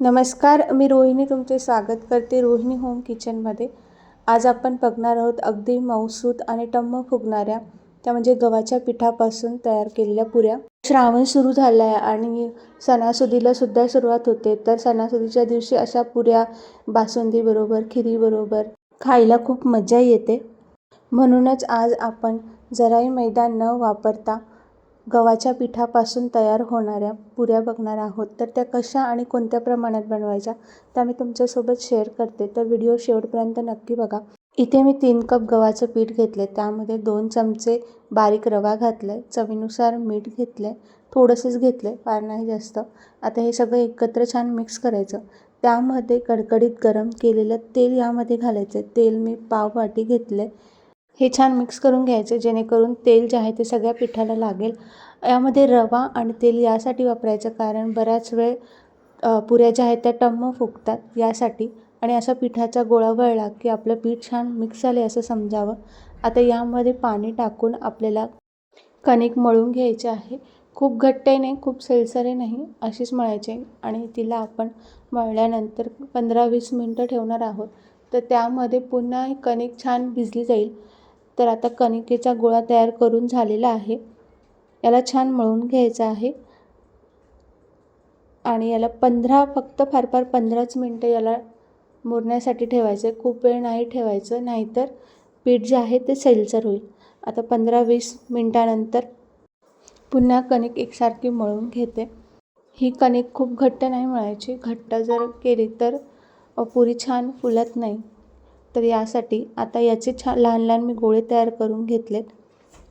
नमस्कार मी रोहिणी तुमचे स्वागत करते रोहिणी होम किचनमध्ये. आज आपण बघणार आहोत अगदी मौसूत आणि टम्म फुगणाऱ्या त्या म्हणजे गव्हाच्या पिठापासून तयार केलेल्या पुऱ्या. श्रावण सुरू झाला आहे आणि सणासुदीला सुद्धा सुरुवात होते तर सणासुदीच्या दिवशी अशा पुऱ्या बासुंदीबरोबर खिरीबरोबर खायला खूप मजा येते. म्हणूनच आज आपण जराही मैदा न वापरता गव्हाच्या पिठापासून तयार होणाऱ्या पुऱ्या बघणार आहोत. तर त्या कशा आणि कोणत्या प्रमाणात बनवायच्या त्या मी तुमच्यासोबत शेअर करते. तर व्हिडिओ शेवटपर्यंत नक्की बघा. इथे मी तीन कप गव्हाचं पीठ घेतले त्यामध्ये दोन चमचे बारीक रवा घातला आहे चवीनुसार मीठ घेतलं आहे थोडंसंच घेतलं आहे फार नाही जास्त. आता हे सगळं एकत्र छान मिक्स करायचं. त्यामध्ये कडकडीत गरम केलेलं तेल यामध्ये घालायचं आहे तेल मी पाव वाटी घेतलं आहे हे छान मिक्स करून घ्यायचे जेणेकरून तेल जे आहे ते सगळ्या पिठाला लागेल. यामध्ये रवा आणि तेल यासाठी वापरायचं कारण बऱ्याच वेळ पुऱ्या ज्या आहेत त्या टम्म फुगतात यासाठी. आणि असा पिठाचा गोळा वळला की आपलं पीठ छान मिक्स झाले असं समजावं. आता यामध्ये पाणी टाकून आपल्याला कणिक मळून घ्यायचे आहे. खूप घट्टही नाही खूप सैलसरही नाही अशीच मळायची आणि तिला आपण मळल्यानंतर पंधरा वीस मिनटं ठेवणार आहोत. तर त्यामध्ये पुन्हा ही कणिक छान भिजली जाईल. तर आता कणिकेचा गोळा तयार करून झालेला आहे. याला छान मळून घ्यायचं आहे. आणि याला पंधरा फक्त फार फार पंधराच मिनटं याला मुरण्यासाठी ठेवायचं आहे खूप वेळ नाही ठेवायचं नाहीतर पीठ जे आहे ते सैलसर होईल. आता पंधरा वीस मिनटानंतर पुन्हा कणिक एकसारखी मळून घेते. ही कणिक खूप घट्ट नाही मळायची. घट्ट जर केली तर पुरी छान फुलत नाही. तर यासाठी आता याचे छा लहान लहान मी गोळे तयार करून घेतलेत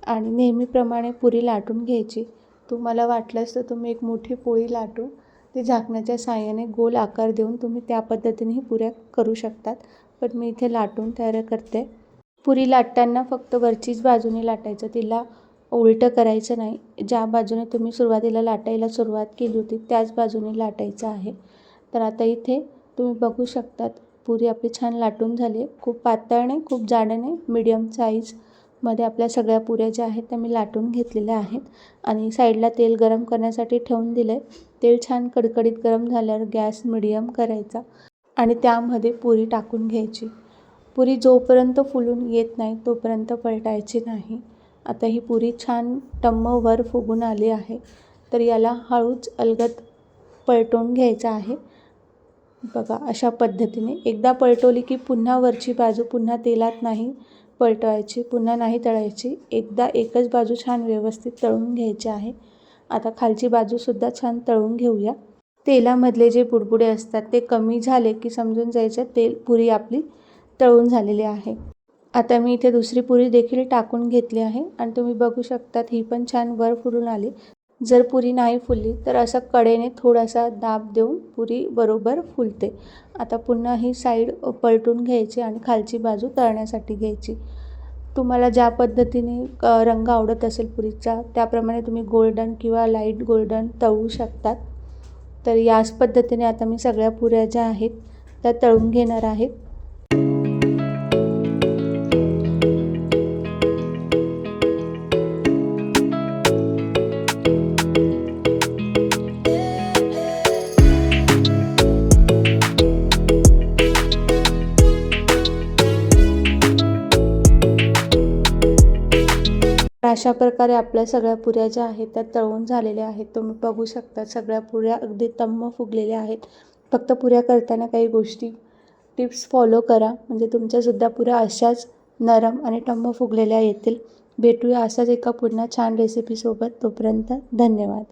आणि नेहमीप्रमाणे पुरी लाटून घ्यायची. तुम्हाला वाटलंच तर तुम्ही एक मोठी पोळी लाटून ती झाकण्याच्या साहाय्याने गोल आकार देऊन तुम्ही त्या पद्धतीनेही पुऱ्या करू शकतात. पण मी इथे लाटून तयार करते. पुरी लाटताना फक्त वरचीच बाजूने लाटायचं तिला उलटं करायचं नाही. ज्या बाजूने तुम्ही सुरुवातीला लाटायला सुरुवात केली होती त्याच बाजूने लाटायचं आहे. तर आता इथे तुम्ही बघू शकतात पुरी आपली छान लाटून झाली आहे. खूप पातळ नाही खूप जाडं नाही मिडियम साईजमध्ये आपल्या सगळ्या पुऱ्या ज्या आहेत त्या मी लाटून घेतलेल्या आहेत. आणि साईडला तेल गरम करण्यासाठी ठेवून दिलं आहे तेल छान कडकडीत गरम झाल्यावर गॅस मिडियम करायचा आणि त्यामध्ये पुरी टाकून घ्यायची. पुरी जोपर्यंत फुलून येत नाही तोपर्यंत पलटायची नाही. आता ही पुरी छान टम्म वर फुगून आली आहे. तर याला हळूच अलगद पलटवून घ्यायचं आहे. बघा अशा पद्धतीने. एकदा पलटवली की पुन्हा वरची बाजू पुन्हा तेलात नाही पलटवायची पुन्हा नाही तळायची. एकदा एकच बाजू छान व्यवस्थित तळून घ्यायची आहे. आता खालची बाजूसुद्धा छान तळून घेऊया. तेलामधले जे बुडबुडे असतात ते कमी झाले की समजून जायचे तेल पुरी आपली तळून झालेली आहे. आता मी इथे दुसरी पुरी देखील टाकून घेतली आहे. आणि तुम्ही बघू शकतात ही पण छान वर फुलून आली. जर पुरी नाही फुलली तर असं कडेने थोडासा दाब देऊन पुरी बरोबर फुलते. आता पुन्हा ही साईड पलटून घ्यायची आणि खालची बाजू तळण्यासाठी घ्यायची. तुम्हाला ज्या पद्धतीने रंग आवडत असेल पुरीचा त्याप्रमाणे तुम्ही गोल्डन किंवा लाइट गोल्डन तळू शकतात. तर याच पद्धतीने आता मी सगळ्या पुऱ्या ज्या आहेत त्या तळून घेणार आहेत अशा प्रकारे आपल्या सगळ्या पुऱ्या ज्या आहेत त्या तळून झालेल्या आहेत. तुम्ही बघू शकता सगळ्या पुऱ्या अगदी तम्म फुगलेल्या आहेत. फक्त पुऱ्या करताना काही गोष्टी टिप्स फॉलो करा. म्हणजे तुमच्यासुद्धा पुऱ्या अशाच नरम आणि टम्म फुगलेल्या येतील. भेटूया असाच एका पुन्हा छान रेसिपीसोबत तोपर्यंत धन्यवाद.